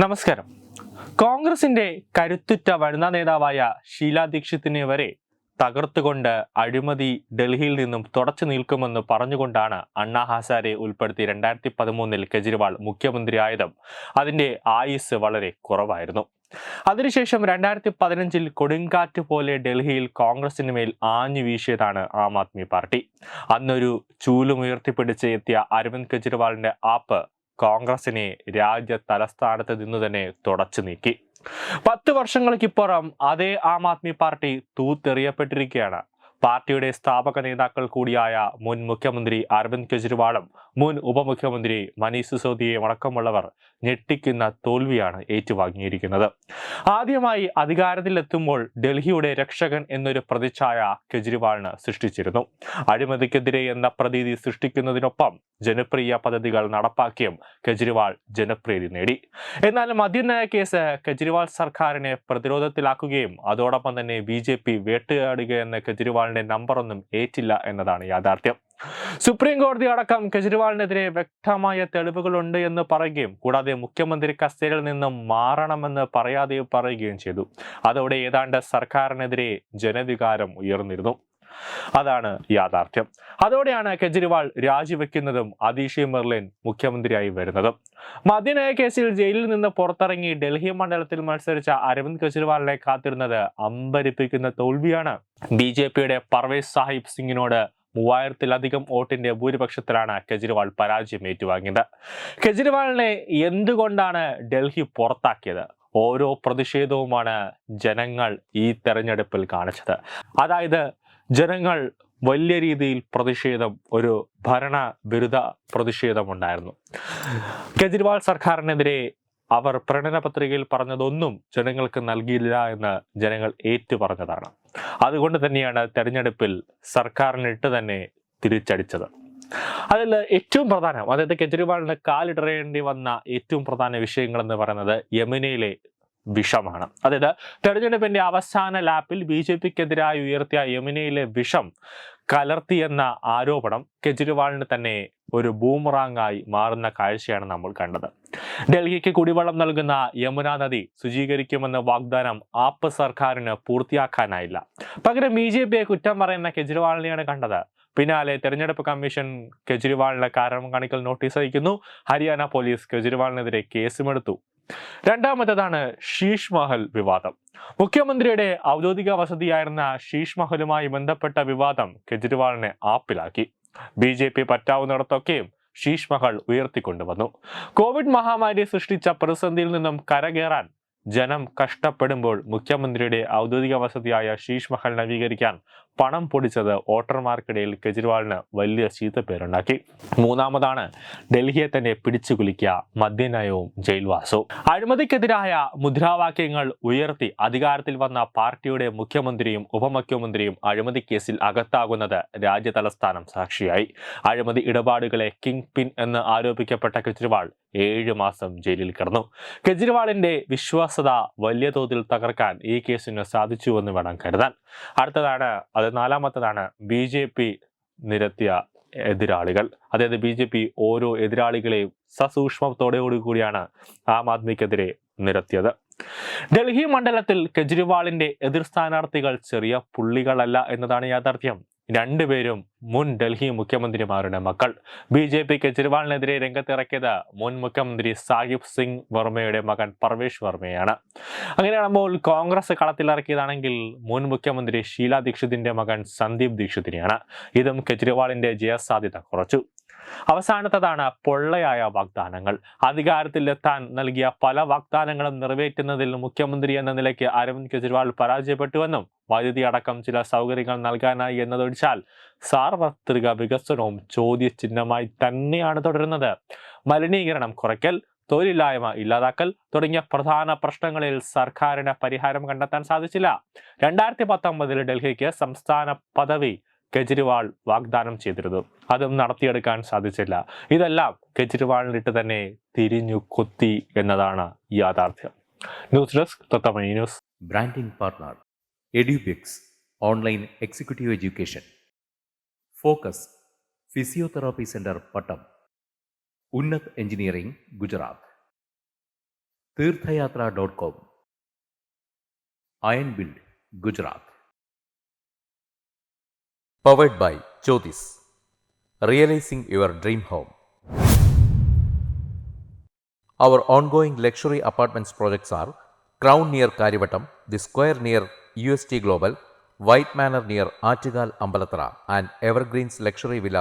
നമസ്കാരം. കോൺഗ്രസിന്റെ കരുത്തുറ്റ വനിതാ നേതാവായ ഷീല ദീക്ഷിത്തിനെ വരെ തകർത്തുകൊണ്ട് അഴിമതി ഡൽഹിയിൽ നിന്നും തുടച്ചു നിൽക്കുമെന്ന് പറഞ്ഞുകൊണ്ടാണ് അണ്ണാ ഹസാരെ ഉൾപ്പെടുത്തി രണ്ടായിരത്തി പതിമൂന്നിൽ കെജ്രിവാൾ മുഖ്യമന്ത്രിയായതും അതിന്റെ ആയുസ് വളരെ കുറവായിരുന്നു. അതിനുശേഷം രണ്ടായിരത്തി പതിനഞ്ചിൽ കൊടുങ്കാറ്റ് പോലെ ഡൽഹിയിൽ കോൺഗ്രസിന് മേൽ ആഞ്ഞു വീശിയതാണ് ആം ആദ്മി പാർട്ടി. അന്നൊരു ചൂലുമുയർത്തിപ്പിടിച്ച് എത്തിയ അരവിന്ദ് കെജ്രിവാളിന്റെ ആപ്പ് കോൺഗ്രസിനെ രാജ്യ തലസ്ഥാനത്ത് നിന്ന് തന്നെ തുടച്ചു നീക്കി. പത്ത് വർഷങ്ങൾക്കിപ്പുറം അതേ ആം ആദ്മി പാർട്ടി തൂത്തെറിയപ്പെട്ടിരിക്കുകയാണ്. പാർട്ടിയുടെ സ്ഥാപക നേതാക്കൾ കൂടിയായ മുൻ മുഖ്യമന്ത്രി അരവിന്ദ് കെജ്രിവാളും മുൻ ഉപമുഖ്യമന്ത്രി മനീഷ് സിസോദിയെയും അടക്കമുള്ളവർ ഞെട്ടിക്കുന്ന തോൽവിയാണ് ഏറ്റുവാങ്ങിയിരിക്കുന്നത്. ആദ്യമായി അധികാരത്തിലെത്തുമ്പോൾ ഡൽഹിയുടെ രക്ഷകൻ എന്നൊരു പ്രതിച്ഛായ കെജ്രിവാളിന് സൃഷ്ടിച്ചിരുന്നു. അഴിമതിക്കെതിരെ എന്ന പ്രതീതി സൃഷ്ടിക്കുന്നതിനൊപ്പം ജനപ്രിയ പദ്ധതികൾ നടപ്പാക്കിയും കെജ്രിവാൾ ജനപ്രീതി നേടി. എന്നാൽ മദ്യനയ കേസ് കെജ്രിവാൾ സർക്കാരിനെ പ്രതിരോധത്തിലാക്കുകയും അതോടൊപ്പം തന്നെ ബി ജെ പി വേട്ടയാടുക എന്ന കെജ്രിവാളിന്റെ നമ്പറൊന്നും ഏറ്റില്ല എന്നതാണ് യാഥാർത്ഥ്യം. സുപ്രീം കോടതി അടക്കം കെജ്രിവാളിനെതിരെ വ്യക്തമായ തെളിവുകളുണ്ട് എന്ന് പറയുകയും കൂടാതെ മുഖ്യമന്ത്രി കസ്റ്റഡിയിൽ നിന്നും മാറണമെന്ന് പറയാതെ പറയുകയും ചെയ്തു. അതോടെ ഏതാണ്ട് സർക്കാരിനെതിരെ ജനവികാരം ഉയർന്നിരുന്നു. അതാണ് യാഥാർത്ഥ്യം. അതോടെയാണ് കെജ്രിവാൾ രാജിവെക്കുന്നതും അതീഷി മെർലിൻ മുഖ്യമന്ത്രിയായി വരുന്നതും. മദ്യനയ കേസിൽ ജയിലിൽ നിന്ന് പുറത്തിറങ്ങി ഡൽഹി മണ്ഡലത്തിൽ മത്സരിച്ച അരവിന്ദ് കെജ്രിവാളിനെ കാത്തിരുന്നത് അമ്പരിപ്പിക്കുന്ന തോൽവിയാണ്. ബി ജെ പിയുടെ പർവേസ് സാഹിബ് സിംഗിനോട് മൂവായിരത്തിലധികം വോട്ടിന്റെ ഭൂരിപക്ഷത്തിലാണ് കെജ്രിവാൾ പരാജയം ഏറ്റുവാങ്ങിയത് കെജ്രിവാളിനെ എന്തുകൊണ്ടാണ് ഡൽഹി പുറത്താക്കിയത്? ഓരോ പ്രതിഷേധവുമാണ് ജനങ്ങൾ ഈ തെരഞ്ഞെടുപ്പിൽ കാണിച്ചത്. അതായത് ജനങ്ങൾ വലിയ രീതിയിൽ പ്രതിഷേധം ഒരു ഭരണ ബിരുദ പ്രതിഷേധമുണ്ടായിരുന്നു. കെജ്രിവാൾ സർക്കാരിനെതിരെ അവർ പ്രകടന പത്രികയിൽ പറഞ്ഞതൊന്നും ജനങ്ങൾക്ക് നൽകിയില്ല എന്ന് ജനങ്ങൾ ഏറ്റു പറഞ്ഞതാണ് അതുകൊണ്ട് തന്നെയാണ് തെരഞ്ഞെടുപ്പിൽ സർക്കാരിനിട്ട് തന്നെ തിരിച്ചടിച്ചത്. അതിൽ ഏറ്റവും പ്രധാനം അതായത് കെജ്രിവാളിന് കാലിടറേണ്ടി വന്ന ഏറ്റവും പ്രധാന വിഷയങ്ങൾ എന്ന് പറയുന്നത് യമുനയിലെ വിഷമാണ്. അതായത് തെരഞ്ഞെടുപ്പിന്റെ അവസാന ലാപ്പിൽ ബി ജെ പിക്കെതിരായി ഉയർത്തിയ യമുനയിലെ വിഷം കലർത്തിയെന്ന ആരോപണം കെജ്രിവാളിന് തന്നെ ഒരു ബൂമറാങ്ങായി മാറുന്ന കാഴ്ചയാണ് നമ്മൾ കണ്ടത്. ഡൽഹിക്ക് കുടിവെള്ളം നൽകുന്ന യമുന നദി ശുചീകരിക്കുമെന്ന വാഗ്ദാനം ആപ്പ് സർക്കാരിന് പൂർത്തിയാക്കാനായില്ല. പകരം ബി ജെ പിയെ കുറ്റം പറയുന്ന കെജ്രിവാളിനെയാണ് കണ്ടത്. പിന്നാലെ തെരഞ്ഞെടുപ്പ് കമ്മീഷൻ കെജ്രിവാളിന് കാരണം കാണിക്കൽ നോട്ടീസ് അയക്കുന്നു. ഹരിയാന പോലീസ് കെജ്രിവാളിനെതിരെ കേസുമെടുത്തു. രണ്ടാമത്തേതാണ് ഷീഷ് മഹൽ വിവാദം. മുഖ്യമന്ത്രിയുടെ ഔദ്യോഗിക വസതിയായിരുന്ന ഷീഷ് മഹലുമായി ബന്ധപ്പെട്ട വിവാദം കെജ്രിവാളിനെ ആപ്പിലാക്കി. ബി ജെ പി പറ്റാവുന്നിടത്തൊക്കെയും ഷീഷ് മഹൽ ഉയർത്തിക്കൊണ്ടുവന്നു. കോവിഡ് മഹാമാരി സൃഷ്ടിച്ച പ്രതിസന്ധിയിൽ നിന്നും കരകയറാൻ ജനം കഷ്ടപ്പെടുമ്പോൾ മുഖ്യമന്ത്രിയുടെ ഔദ്യോഗിക വസതിയായ ഷീഷ് മഹൽ നവീകരിക്കാൻ പണം പൊടിച്ചത് വോട്ടർമാർക്കിടയിൽ കെജ്രിവാളിന് വലിയ ചീത്തപ്പേരുണ്ടാക്കി മൂന്നാമതാണ് ഡൽഹിയെ തന്നെ പിടിച്ചു കുലിക്കുക മദ്യനയവും ജയിൽവാസവും. അഴിമതിക്കെതിരായ മുദ്രാവാക്യങ്ങൾ ഉയർത്തി അധികാരത്തിൽ വന്ന പാർട്ടിയുടെ മുഖ്യമന്ത്രിയും ഉപമുഖ്യമന്ത്രിയും അഴിമതി കേസിൽ അകത്താകുന്നത് രാജ്യതലസ്ഥാനം സാക്ഷിയായി. അഴിമതി ഇടപാടുകളെ കിങ് പിൻ എന്ന് ആരോപിക്കപ്പെട്ട കെജ്രിവാൾ ഏഴ് മാസം ജയിലിൽ കിടന്നു. കെജ്രിവാളിന്റെ വിശ്വാസത വലിയ തോതിൽ തകർക്കാൻ ഈ കേസിന് സാധിച്ചുവെന്ന് വേണം കരുതാൻ. അടുത്തതാണ് അത് നാലാമത്തതാണ് ബി ജെ പി നിരത്തിയ എതിരാളികൾ. അതായത് ബി ജെ പി ഓരോ എതിരാളികളെയും സസൂക്ഷ്മത്തോടുകൂടിയാണ് ആം ആദ്മിക്കെതിരെ നിരത്തിയത്. ഡൽഹി മണ്ഡലത്തിൽ കെജ്രിവാളിന്റെ എതിർ സ്ഥാനാർത്ഥികൾ ചെറിയ പുള്ളികളല്ല എന്നതാണ് യാഥാർത്ഥ്യം. രണ്ടുപേരും മുൻ ഡൽഹി മുഖ്യമന്ത്രിമാരുടെ മക്കൾ. ബി ജെ പി കെജ്രിവാളിനെതിരെ രംഗത്തിറക്കിയത് മുൻ മുഖ്യമന്ത്രി സാഹിബ് സിംഗ് വർമ്മയുടെ മകൻ പർവേഷ് വർമ്മയാണ്. അങ്ങനെയാണപ്പോൾ കോൺഗ്രസ് കളത്തിലിറക്കിയതാണെങ്കിൽ മുൻ മുഖ്യമന്ത്രി ഷീല ദീക്ഷിതിന്റെ മകൻ സന്ദീപ് ദീക്ഷിതിനെയാണ്. ഇതും കെജ്രിവാളിന്റെ ജയസാധ്യത കുറച്ചു. അവസാനത്തതാണ് പൊള്ളയായ വാഗ്ദാനങ്ങൾ. അധികാരത്തിലെത്താൻ നൽകിയ പല വാഗ്ദാനങ്ങളും നിറവേറ്റുന്നതിൽ മുഖ്യമന്ത്രി എന്ന നിലയ്ക്ക് അരവിന്ദ് കെജ്രിവാൾ പരാജയപ്പെട്ടുവെന്നും വൈദ്യുതി അടക്കം ചില സൗകര്യങ്ങൾ നൽകാനായി എന്നതൊഴിച്ചാൽ സാർവത്രിക വികസനവും ചോദ്യചിഹ്നമായി തന്നെയാണ് തുടരുന്നത്. മലിനീകരണം കുറയ്ക്കൽ തൊഴിലില്ലായ്മ ഇല്ലാതാക്കൽ തുടങ്ങിയ പ്രധാന പ്രശ്നങ്ങളിൽ സർക്കാരിന് പരിഹാരം കണ്ടെത്താൻ സാധിച്ചില്ല. രണ്ടായിരത്തി പത്തൊമ്പതിൽ ഡൽഹിക്ക് സംസ്ഥാന പദവി കെജ്രിവാൾ വാഗ്ദാനം ചെയ്തിരുന്നു. അതും നടത്തിയെടുക്കാൻ സാധിച്ചില്ല. ഇതെല്ലാം കെജ്രിവാളിനിട്ട് തന്നെ തിരിഞ്ഞു കൊത്തി എന്നതാണ് യാഥാർത്ഥ്യം. News desk Thathamani news. Branding partner Edubix online executive education. Focus physiotherapy Center Pattom. Unnath engineering Gujarat. Theerthayathra dot com. Iron build Gujarat. powered by Jyothis realising your dream home Our ongoing luxury apartments projects are Crown near Karivattam, The Square near UST Global, White Manor near Achigal Ambalatra, and Evergreens Luxury Villa